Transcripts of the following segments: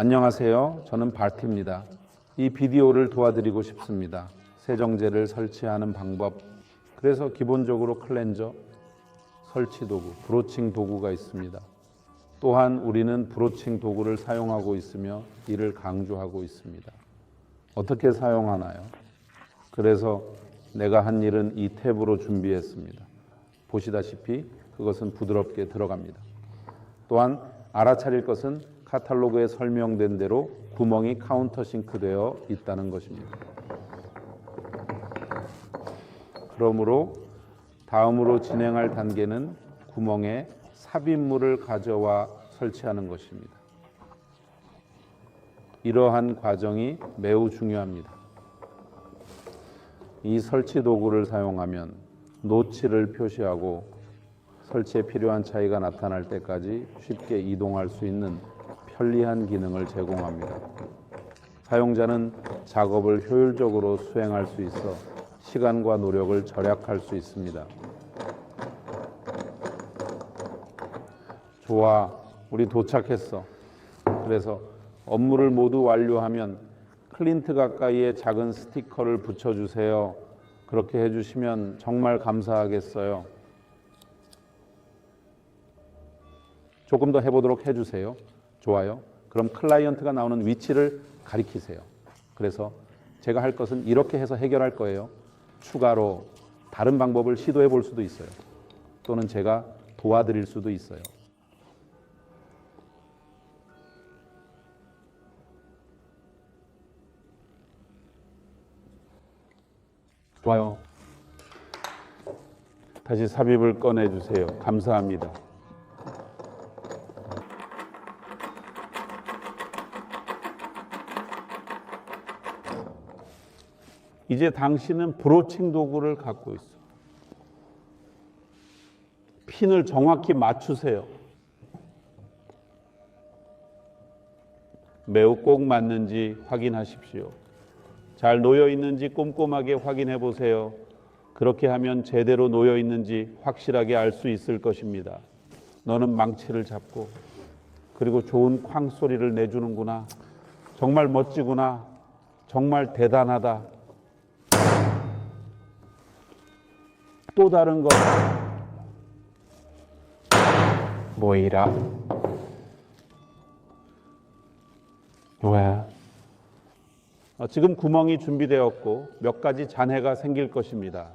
안녕하세요. 저는 발트입니다. 이 비디오를 도와드리고 싶습니다. 세정제를 설치하는 방법. 그래서 기본적으로 클렌저, 설치 도구, 브로칭 도구가 있습니다. 또한 우리는 브로칭 도구를 사용하고 있으며 이를 강조하고 있습니다. 어떻게 사용하나요? 그래서 내가 한 일은 이 탭으로 준비했습니다. 보시다시피 그것은 부드럽게 들어갑니다. 또한 알아차릴 것은 카탈로그에 설명된 대로 구멍이 카운터 싱크 되어 있다는 것입니다. 그러므로 다음으로 진행할 단계는 구멍에 삽입물을 가져와 설치하는 것입니다. 이러한 과정이 매우 중요합니다. 이 설치 도구를 사용하면 노치를 표시하고 설치에 필요한 차이가 나타날 때까지 쉽게 이동할 수 있는 편리한 기능을 제공합니다. 사용자는 작업을 효율적으로 수행할 수 있어 시간과 노력을 절약할 수 있습니다. 좋아, 우리 도착했어. 그래서 업무를 모두 완료하면 클린트 가까이에 작은 스티커를 붙여주세요. 그렇게 해주시면 정말 감사하겠어요. 조금 더 해보도록 해주세요. 좋아요. 그럼 클라이언트가 나오는 위치를 가리키세요. 그래서 제가 할 것은 이렇게 해서 해결할 거예요. 추가로 다른 방법을 시도해 볼 수도 있어요. 또는 제가 도와드릴 수도 있어요. 좋아요. 다시 삽입을 꺼내 주세요. 감사합니다. 이제 당신은 브로칭 도구를 갖고 있어. 핀을 정확히 맞추세요. 매우 꼭 맞는지 확인하십시오. 잘 놓여 있는지 꼼꼼하게 확인해 보세요. 그렇게 하면 제대로 놓여 있는지 확실하게 알 수 있을 것입니다. 너는 망치를 잡고 그리고 좋은 쾅 소리를 내주는구나. 정말 멋지구나. 정말 대단하다. 또 다른 것. 모이라 왜? 어, 지금 구멍이 준비되었고 몇 가지 잔해가 생길 것입니다.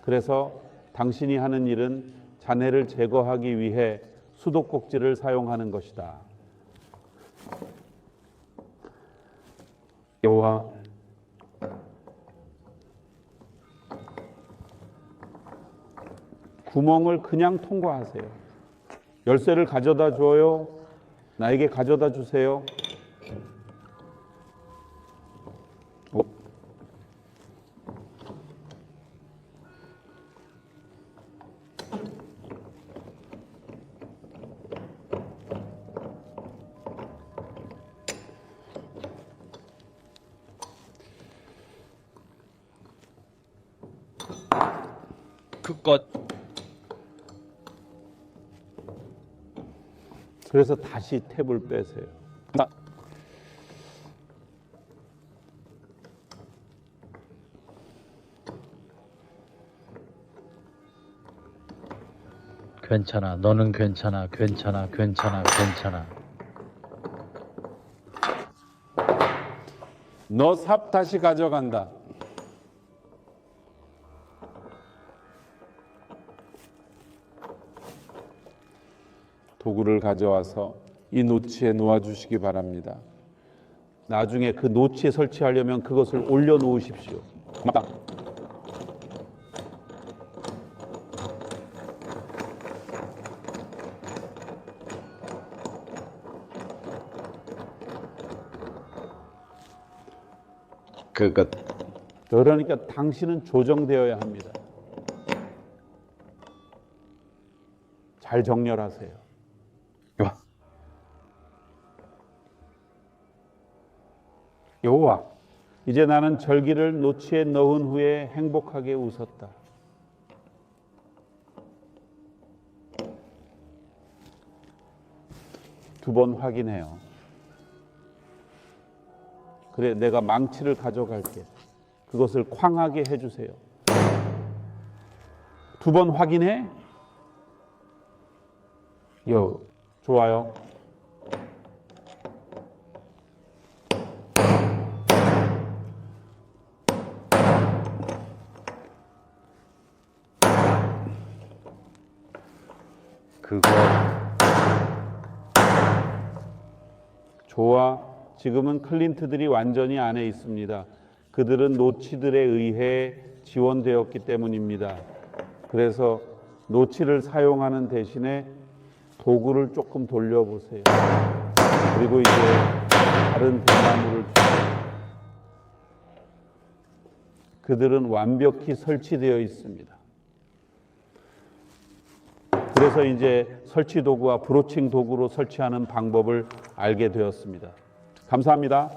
그래서 당신이 하는 일은 잔해를 제거하기 위해 수도꼭지를 사용하는 것이다. 여호와 구멍을 그냥 통과하세요. 열쇠를 가져다 줘요. 나에게 가져다 주세요. 어? 그것 그래서 다시 탭을 빼세요. 나 괜찮아. 너는 괜찮아. 괜찮아. 괜찮아. 괜찮아. 너 삽 다시 가져간다. 도구를 가져와서 이 노치에 놓아 주시기 바랍니다. 나중에 그 노치에 설치하려면 그것을 올려 놓으십시오. 맞다. 그것 그러니까 당신은 조정되어야 합니다. 잘 정렬하세요. 여호와 이제 나는 절기를 노치에 넣은 후에 행복하게 웃었다. 두 번 확인해요. 그래 내가 망치를 가져갈게. 그것을 쾅하게 해주세요. 두 번 확인해. 요 좋아요. 그거 좋아. 지금은 클린트들이 완전히 안에 있습니다. 그들은 노치들에 의해 지원되었기 때문입니다. 그래서 노치를 사용하는 대신에 도구를 조금 돌려보세요. 그리고 이제 다른 대나무를 그들은 완벽히 설치되어 있습니다. 그래서 이제 설치 도구와 브로칭 도구로 설치하는 방법을 알게 되었습니다. 감사합니다.